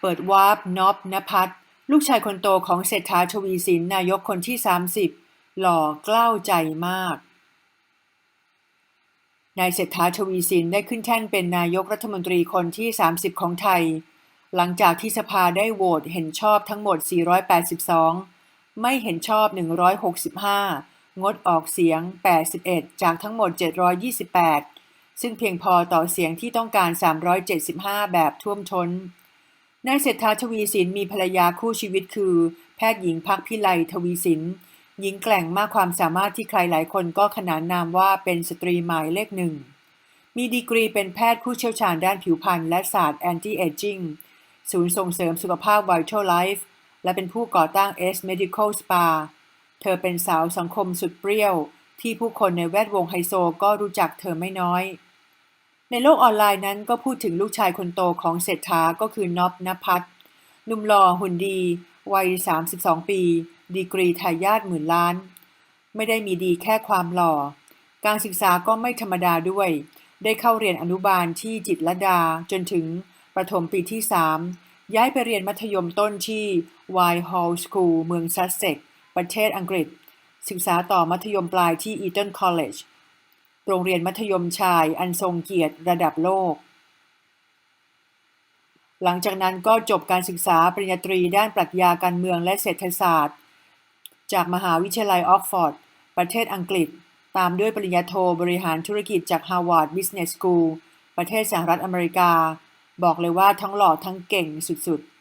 เปิดวาร์ปน็อบนภัทรลูกชายคนโตของเศรษฐาทวีสินนายกคนที่ 30 หล่อกล้าวใจมาก นายเศรษฐาทวีสินได้ขึ้นแท่นเป็นนายกรัฐมนตรีคนที่ 30 ของไทย หลังจากที่สภาได้โหวตเห็นชอบทั้งหมด 482 ไม่เห็นชอบ 165 งดออกเสียง 81 จากทั้งหมด 728 ซึ่งเพียงพอต่อเสียงที่ต้องการ 375 แบบท่วมท้น นายเศรษฐาทวีสินมีภรรยาคู่ชีวิตคือ แพทย์หญิงพักพิไลทวีสินหญิงแกร่งมากความสามารถที่ใครหลายคนก็ขนานนามว่าเป็นสตรีหมายเลขหนึ่ง มีดีกรีเป็นแพทย์ผู้เชี่ยวชาญด้านผิวพรรณและศาสตร์แอนตี้เอจจิ้งศูนย์ส่งเสริมสุขภาพ Vital Life และเป็นผู้ก่อตั้ง S Medical Spa เธอเป็นสาวสังคมสุดเปรี้ยว ที่ผู้คนในแวดวงไฮโซก็รู้จักเธอไม่น้อย ในโลกออนไลน์นั้นก็พูดถึงลูกชายคนโตของเศรษฐาก็คือน็อบนภัทรนุ่มหล่อหุ่นดี วัย 32 ปี ดีกรีทายาทหมื่นล้าน ไม่ได้มีดีแค่ความหล่อ การศึกษาก็ไม่ธรรมดาด้วย ได้เข้าเรียนอนุบาลที่จิตรดาจนถึงประถมปีที่ 3 ย้ายไปเรียนมัธยมต้นที่ Whitehall School เมืองซัสเซ็กประเทศอังกฤษ ศึกษาต่อมัธยมปลายที่ Eton College โรงเรียนมัธยมชายอันทรงเกียรติระดับโลก หลังจากนั้นก็จบการศึกษาปริญญาตรีด้านปรัชญาการเมืองและเศรษฐศาสตร์ จากมหาวิทยาลัยออกฟอร์ด ประเทศอังกฤษ ตามด้วยปริญญาโทบริหารธุรกิจจาก Harvard Business School ประเทศสหรัฐอเมริกา บอกเลยว่าทั้งหล่อทั้งเก่งสุดๆ